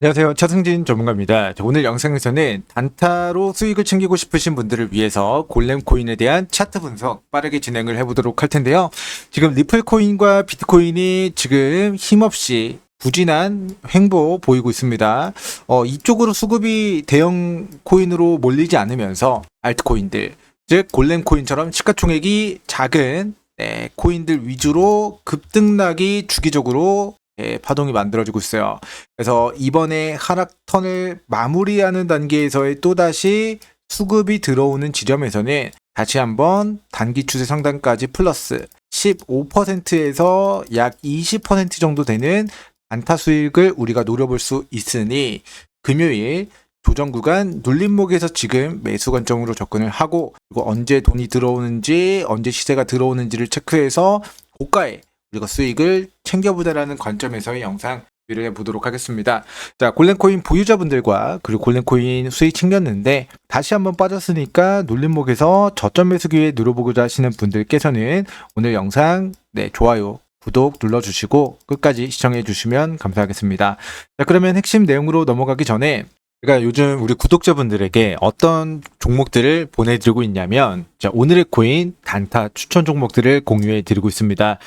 안녕하세요. 차승진 전문가입니다. 자, 오늘 영상에서는 단타로 수익을 챙기고 싶으신 분들을 위해서 골렘 코인에 대한 차트 분석 빠르게 진행을 해보도록 할 텐데요. 지금 리플 코인과 비트코인이 지금 힘없이 부진한 횡보 보이고 있습니다. 어, 이쪽으로 수급이 대형 코인으로 몰리지 않으면서 알트코인들, 즉 골렘 코인처럼 시가총액이 작은 네, 코인들 위주로 급등락이 주기적으로 예, 파동이 만들어지고 있어요. 그래서 이번에 하락 턴을 마무리하는 단계에서의 또다시 수급이 들어오는 지점에서는 다시 한번 단기 추세 상단까지 플러스 15%에서 약 20% 정도 되는 안타 수익을 우리가 노려볼 수 있으니 금요일 조정 구간 눌림목에서 지금 매수 관점으로 접근을 하고 그리고 언제 돈이 들어오는지 언제 시세가 들어오는지를 체크해서 고가에 우리가 수익을 챙겨보자라는 관점에서의 영상 를 해보도록 하겠습니다. 자, 골렘코인 보유자분들과 그리고 골렘코인 수익 챙겼는데 다시 한번 빠졌으니까 눌림목에서 저점 매수 기회 누려보고자 하시는 분들께서는 오늘 영상 네, 좋아요, 구독 눌러주시고 끝까지 시청해 주시면 감사하겠습니다. 자, 그러면 핵심 내용으로 넘어가기 전에 제가 요즘 우리 구독자분들에게 어떤 종목들을 보내드리고 있냐면 자, 오늘의 코인 단타 추천 종목들을 공유해 드리고 있습니다.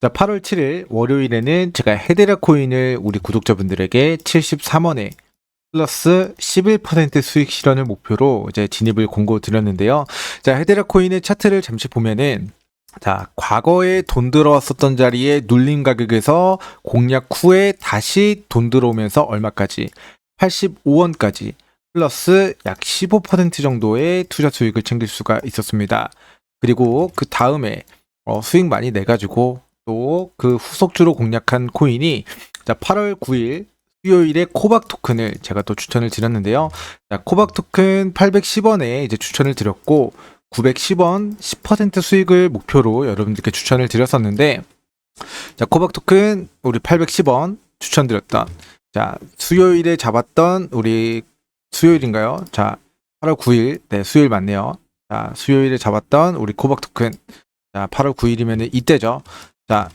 자, 8월 7일 월요일에는 제가 헤데라 코인을 우리 구독자분들에게 73원에 플러스 11% 수익 실현을 목표로 이제 진입을 공고 드렸는데요. 자, 헤데라 코인의 차트를 잠시 보면은 자, 과거에 돈 들어왔었던 자리에 눌림 가격에서 공략 후에 다시 돈 들어오면서 얼마까지? 85원까지 플러스 약 15% 정도의 투자 수익을 챙길 수가 있었습니다. 그리고 그 다음에 어, 수익 많이 내가지고 또 그 후속주로 공략한 코인이 자 8월 9일 수요일에 코박 토큰을 제가 또 추천을 드렸는데요. 자, 코박 토큰 810원에 이제 추천을 드렸고 910원 10% 수익을 목표로 여러분들께 추천을 드렸었는데 자, 코박 토큰 우리 810원 추천드렸던 자, 수요일에 잡았던 우리 수요일인가요? 자, 8월 9일 네, 수요일 맞네요. 자, 수요일에 잡았던 우리 코박 토큰 자, 8월 9일이면 이때죠. 자,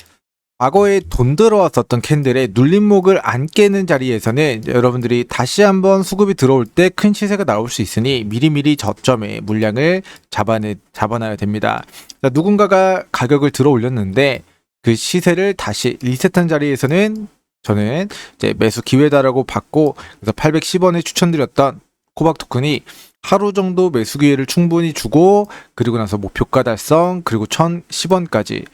과거에 돈 들어왔었던 캔들의 눌림목을 안 깨는 자리에서는 여러분들이 다시 한번 수급이 들어올 때 큰 시세가 나올 수 있으니 미리미리 저점에 물량을 잡아내, 잡아놔야 됩니다. 자, 누군가가 가격을 들어 올렸는데 그 시세를 다시 리셋한 자리에서는 저는 이제 매수 기회다라고 봤고 그래서 810원에 추천드렸던 코박 토큰이 하루 정도 매수 기회를 충분히 주고 그리고 나서 목표가 달성 그리고 1010원까지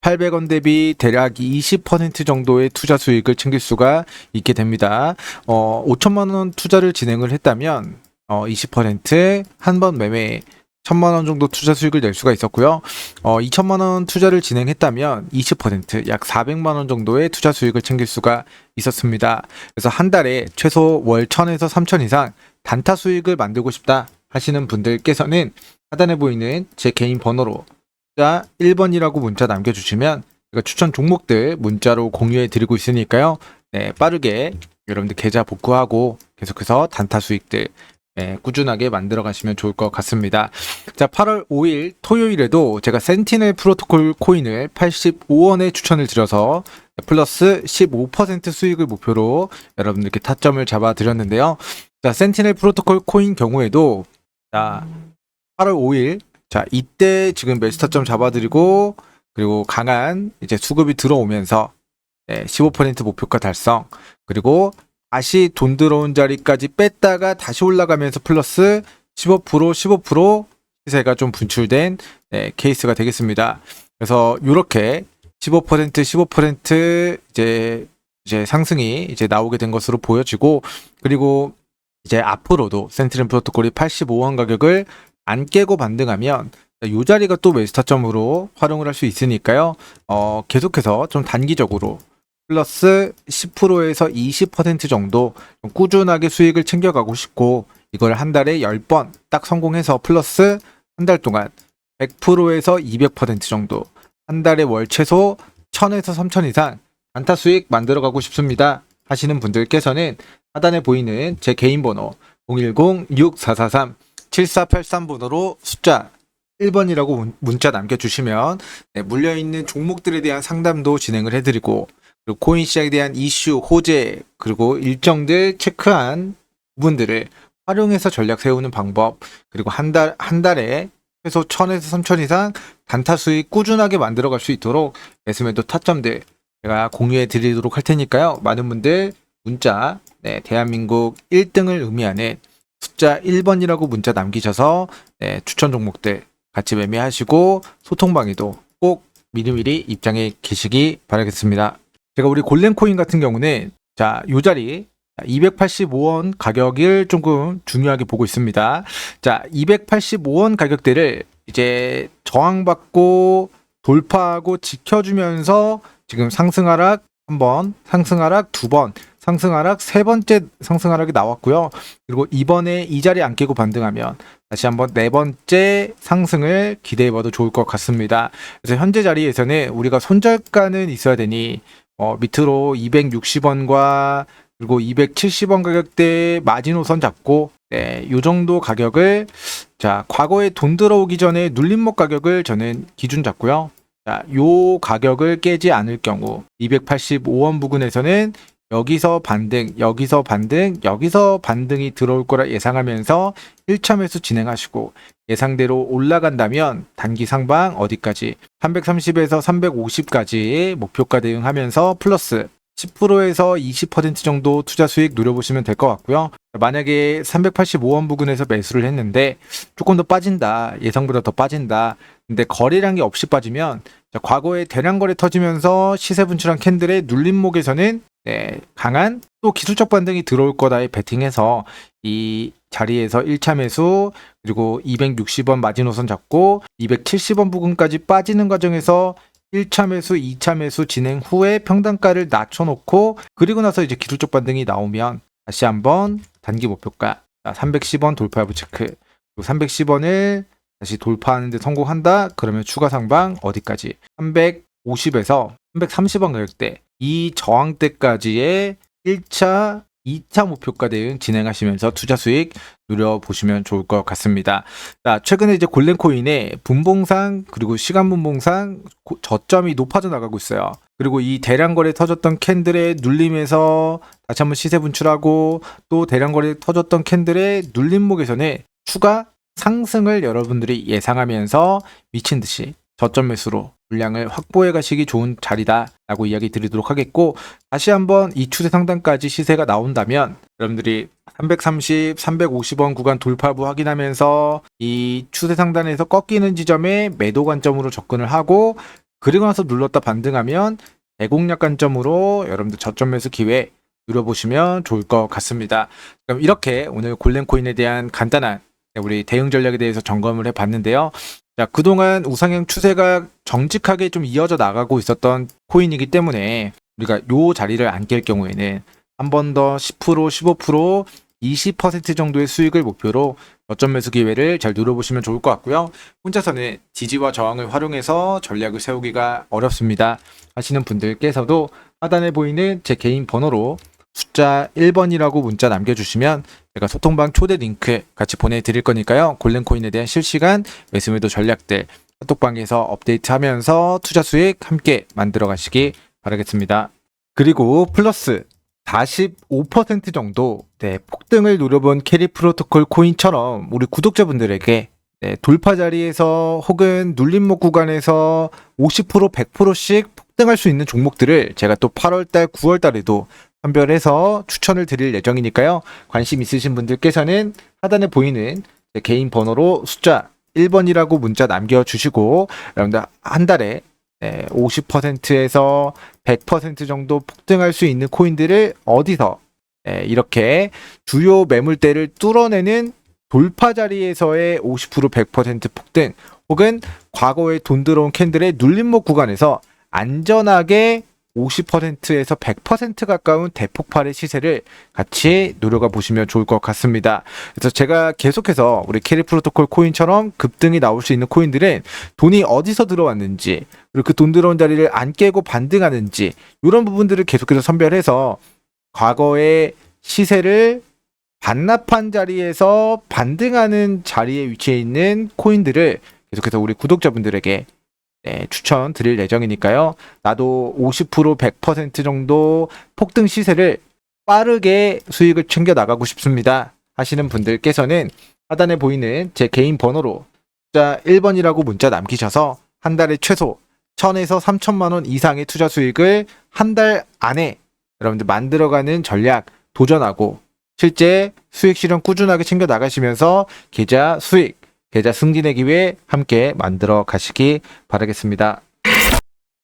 800원 대비 대략 20% 정도의 투자 수익을 챙길 수가 있게 됩니다. 어, 5천만 원 투자를 진행을 했다면 어, 20%한 번 매매 1 천만 원 정도 투자 수익을 낼 수가 있었고요. 어, 2천만 원 투자를 진행했다면 20%약 400만 원 정도의 투자 수익을 챙길 수가 있었습니다. 그래서 한 달에 최소 월 1000에서 3000 이상 단타 수익을 만들고 싶다 하시는 분들께서는 하단에 보이는 제 개인 번호로 문자 1번이라고 문자 남겨주시면 제가 추천 종목들 문자로 공유해 드리고 있으니까요. 네, 빠르게 여러분들 계좌 복구하고 계속해서 단타 수익들 네, 꾸준하게 만들어 가시면 좋을 것 같습니다. 자, 8월 5일 토요일에도 제가 센티넬 프로토콜 코인을 85원에 추천을 드려서 플러스 15% 수익을 목표로 여러분들께 타점을 잡아 드렸는데요. 자, 센티넬 프로토콜 코인 경우에도 자, 8월 5일 자, 이때 지금 매수 타점 잡아 드리고 그리고 강한 이제 수급이 들어오면서 네, 15% 목표가 달성 그리고 다시 돈 들어온 자리까지 뺐다가 다시 올라가면서 플러스 15% 15% 시세가 좀 분출된 네, 케이스가 되겠습니다. 그래서 이렇게 15% 15% 이제 이제 상승이 이제 나오게 된 것으로 보여지고 그리고 이제 앞으로도 센트럴 프로토콜이 85원 가격을 안 깨고 반등하면 이 자리가 또 매스타점으로 활용을 할 수 있으니까요. 어, 계속해서 좀 단기적으로 플러스 10%에서 20% 정도 좀 꾸준하게 수익을 챙겨가고 싶고 이걸 한 달에 10번 딱 성공해서 플러스 한 달 동안 100%에서 200% 정도 한 달에 월 최소 1000에서 3000 이상 단타 수익 만들어 가고 싶습니다. 하시는 분들께서는 하단에 보이는 제 개인 번호 010-6443-7483 번호로 숫자 1번이라고 문자 남겨주시면 네, 물려있는 종목들에 대한 상담도 진행을 해드리고 코인 시장에 대한 이슈, 호재, 그리고 일정들 체크한 부분들을 활용해서 전략 세우는 방법, 그리고 한 달, 한 달에 최소 1000에서 3000 이상 단타 수익 꾸준하게 만들어 갈 수 있도록 매수매도 타점들 제가 공유해 드리도록 할 테니까요. 많은 분들 문자, 네, 대한민국 1등을 의미하는 숫자 1번이라고 문자 남기셔서 네, 추천 종목들 같이 매매하시고 소통 방에도 꼭 미리미리 입장해 계시기 바라겠습니다. 제가 우리 골렘코인 같은 경우는 자, 요 자리 285원 가격을 조금 중요하게 보고 있습니다. 자, 285원 가격대를 이제 저항받고 돌파하고 지켜주면서 지금 상승하락 한 번, 상승하락 두 번, 상승하락 세 번째 상승하락이 나왔고요. 그리고 이번에 이 자리 안 깨고 반등하면 다시 한번 네 번째 상승을 기대해봐도 좋을 것 같습니다. 그래서 현재 자리에서는 우리가 손절가는 있어야 되니 어, 밑으로 260원과 그리고 270원 가격대 마지노선 잡고 네, 요 정도 가격을 자 과거에 돈 들어오기 전에 눌림목 가격을 저는 기준 잡고요. 자, 요 가격을 깨지 않을 경우 285원 부근에서는 여기서 반등, 여기서 반등, 여기서 반등이 들어올 거라 예상하면서 1차 매수 진행하시고 예상대로 올라간다면 단기 상방 어디까지 330에서 350까지 목표가 대응하면서 플러스 10%에서 20% 정도 투자 수익 누려보시면 될 것 같고요. 만약에 385원 부근에서 매수를 했는데 조금 더 빠진다. 예상보다 더 빠진다. 근데 거래량이 없이 빠지면 자, 과거에 대량 거래 터지면서 시세 분출한 캔들의 눌림목에서는 네, 강한 또 기술적 반등이 들어올 거다에 베팅해서 이 자리에서 1차 매수 그리고 260원 마지노선 잡고 270원 부근까지 빠지는 과정에서 1차 매수, 2차 매수 진행 후에 평단가를 낮춰놓고 그리고 나서 이제 기술적 반등이 나오면 다시 한번 단기 목표가 310원 돌파 여부 체크. 그리고 310원을 다시 돌파하는 데 성공한다? 그러면 추가 상방 어디까지? 350에서 330원 가격대. 이 저항대까지의 1차 2차 목표가 대응 진행하시면서 투자 수익 누려보시면 좋을 것 같습니다. 자, 최근에 이제 골렘코인의 분봉상 그리고 시간 분봉상 고- 저점이 높아져 나가고 있어요. 그리고 이 대량 거래 터졌던 캔들의 눌림에서 다시 한번 시세 분출하고 또 대량 거래 터졌던 캔들의 눌림목에서는 추가 상승을 여러분들이 예상하면서 미친 듯이 저점 매수로 물량을 확보해 가시기 좋은 자리다 라고 이야기 드리도록 하겠고 다시 한번 이 추세 상단까지 시세가 나온다면 여러분들이 330, 350원 구간 돌파부 확인하면서 이 추세 상단에서 꺾이는 지점에 매도 관점으로 접근을 하고 그리고 나서 눌렀다 반등하면 대공략 관점으로 여러분들 저점 매수 기회 누려보시면 좋을 것 같습니다. 그럼 이렇게 오늘 골렘코인에 대한 간단한 우리 대응 전략에 대해서 점검을 해봤는데요. 자, 그동안 우상향 추세가 정직하게 좀 이어져 나가고 있었던 코인이기 때문에 우리가 요 자리를 안 깰 경우에는 한 번 더 10%, 15%, 20% 정도의 수익을 목표로 저점 매수 기회를 잘 누려보시면 좋을 것 같고요. 혼자서는 지지와 저항을 활용해서 전략을 세우기가 어렵습니다. 하시는 분들께서도 하단에 보이는 제 개인 번호로 숫자 1번이라고 문자 남겨주시면 제가 소통방 초대 링크 같이 보내드릴 거니까요. 골렘코인에 대한 실시간 매수매도 전략들 카톡방에서 업데이트하면서 투자 수익 함께 만들어 가시기 바라겠습니다. 그리고 플러스 45% 정도 네, 폭등을 누려본 캐리 프로토콜 코인처럼 우리 구독자분들에게 네, 돌파 자리에서 혹은 눌림목 구간에서 50% 100%씩 폭등할 수 있는 종목들을 제가 또 8월달 9월달에도 선별해서 추천을 드릴 예정이니까요. 관심 있으신 분들께서는 하단에 보이는 제 개인 번호로 숫자 1번이라고 문자 남겨주시고 여러분들 한 달에 50%에서 100% 정도 폭등할 수 있는 코인들을 어디서 네, 이렇게 주요 매물대를 뚫어내는 돌파 자리에서의 50% 100% 폭등 혹은 과거에 돈 들어온 캔들의 눌림목 구간에서 안전하게 50%에서 100% 가까운 대폭발의 시세를 같이 노려가 보시면 좋을 것 같습니다. 그래서 제가 계속해서 우리 캐리 프로토콜 코인처럼 급등이 나올 수 있는 코인들은 돈이 어디서 들어왔는지 그리고 그 돈 들어온 자리를 안 깨고 반등하는지 이런 부분들을 계속해서 선별해서 과거의 시세를 반납한 자리에서 반등하는 자리에 위치해 있는 코인들을 계속해서 우리 구독자분들에게 네, 추천 드릴 예정이니까요. 나도 50% 100% 정도 폭등 시세를 빠르게 수익을 챙겨 나가고 싶습니다. 하시는 분들께서는 하단에 보이는 제 개인 번호로 숫자 1번이라고 문자 남기셔서 한 달에 최소 1000에서 3000만 원 이상의 투자 수익을 한 달 안에 여러분들 만들어가는 전략 도전하고 실제 수익 실현 꾸준하게 챙겨 나가시면서 계좌 수익, 계좌 승진의 기회 함께 만들어 가시기 바라겠습니다.